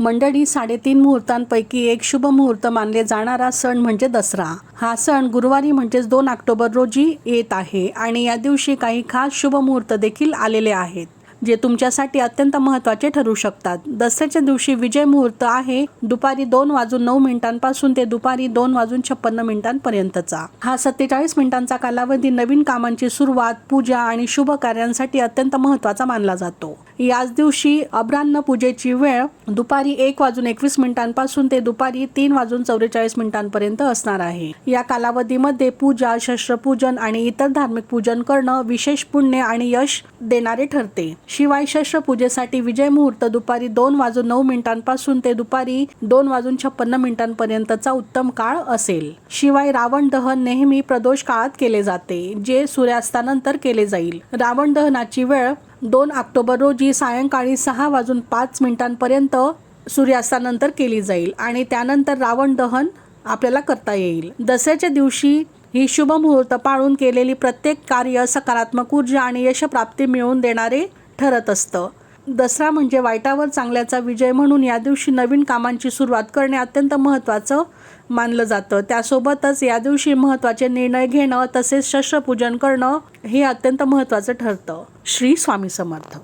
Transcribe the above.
मंडळी साडेतीन मुहूर्तांपैकी एक शुभ मुहूर्त मानले जाणारा सण म्हणजे दसरा. हा सण गुरुवारी म्हणजेच दोन ऑक्टोबर रोजी येत आहे आणि या दिवशी काही खास शुभ मुहूर्त देखील आलेले आहेत. जे तुमच्यासाठी अत्यंत महत्त्वाचे ठरू शकतात. दसऱ्याच्या दिवशी विजय मुहूर्त आहे. दुपारी दोन वाजून नऊ मिनिटांपासून ते दुपारी दोन वाजून छप्पन्न मिनिटांपर्यंतचा. हा सत्तेचाळीस मिनिटांचा कालावधी नवीन कामांची सुरुवात पूजा आणि शुभ कार्यांसाठी अत्यंत महत्त्वाचा मानला जातो. याच दिवशी अब्राह्न पूजेची वेळ दुपारी एक वाजून एकवीस मिनिटांपासून ते दुपारी तीन वाजून चौवेचाळीस मिनिटांपर्यंत असणार आहे. या कालावधीमध्ये पूजा शस्त्रपूजन आणि इतर धार्मिक पूजन करणं विशेष पुण्य आणि यश देणारे ठरते. शिवाय शस्त्रपूजेसाठी विजय मुहूर्त दुपारी दोन वाजून नऊ मिनिटांपासून ते दुपारी दोन वाजून छप्पन्न मिनिटांपर्यंतचा उत्तम काळ असेल. शिवाय रावण दहन नेहमी प्रदोष काळात केले जाते जे सूर्यास्तानंतर केले जाईल. रावण दहनाची वेळ दोन ऑक्टोबर रोजी सायंकाळी सहा वाजून पाच मिनिटांपर्यंत सूर्यास्तानंतर केली जाईल आणि त्यानंतर रावण दहन आपल्याला करता येईल. दसऱ्याच्या दिवशी ही शुभ मुहूर्त पाळून केलेली प्रत्येक कार्य सकारात्मक ऊर्जा आणि यशप्राप्ती मिळवून देणारे ठरत असतं. दसरा म्हणजे वाईटावर चांगल्याचा विजय म्हणून या दिवशी नवीन कामांची सुरुवात करणे अत्यंत महत्त्वाचं मानलं जातं. त्यासोबतच या दिवशी महत्त्वाचे निर्णय घेणं तसेच शस्त्रपूजन करणं हे अत्यंत महत्त्वाचं ठरतं. श्री स्वामी समर्थ.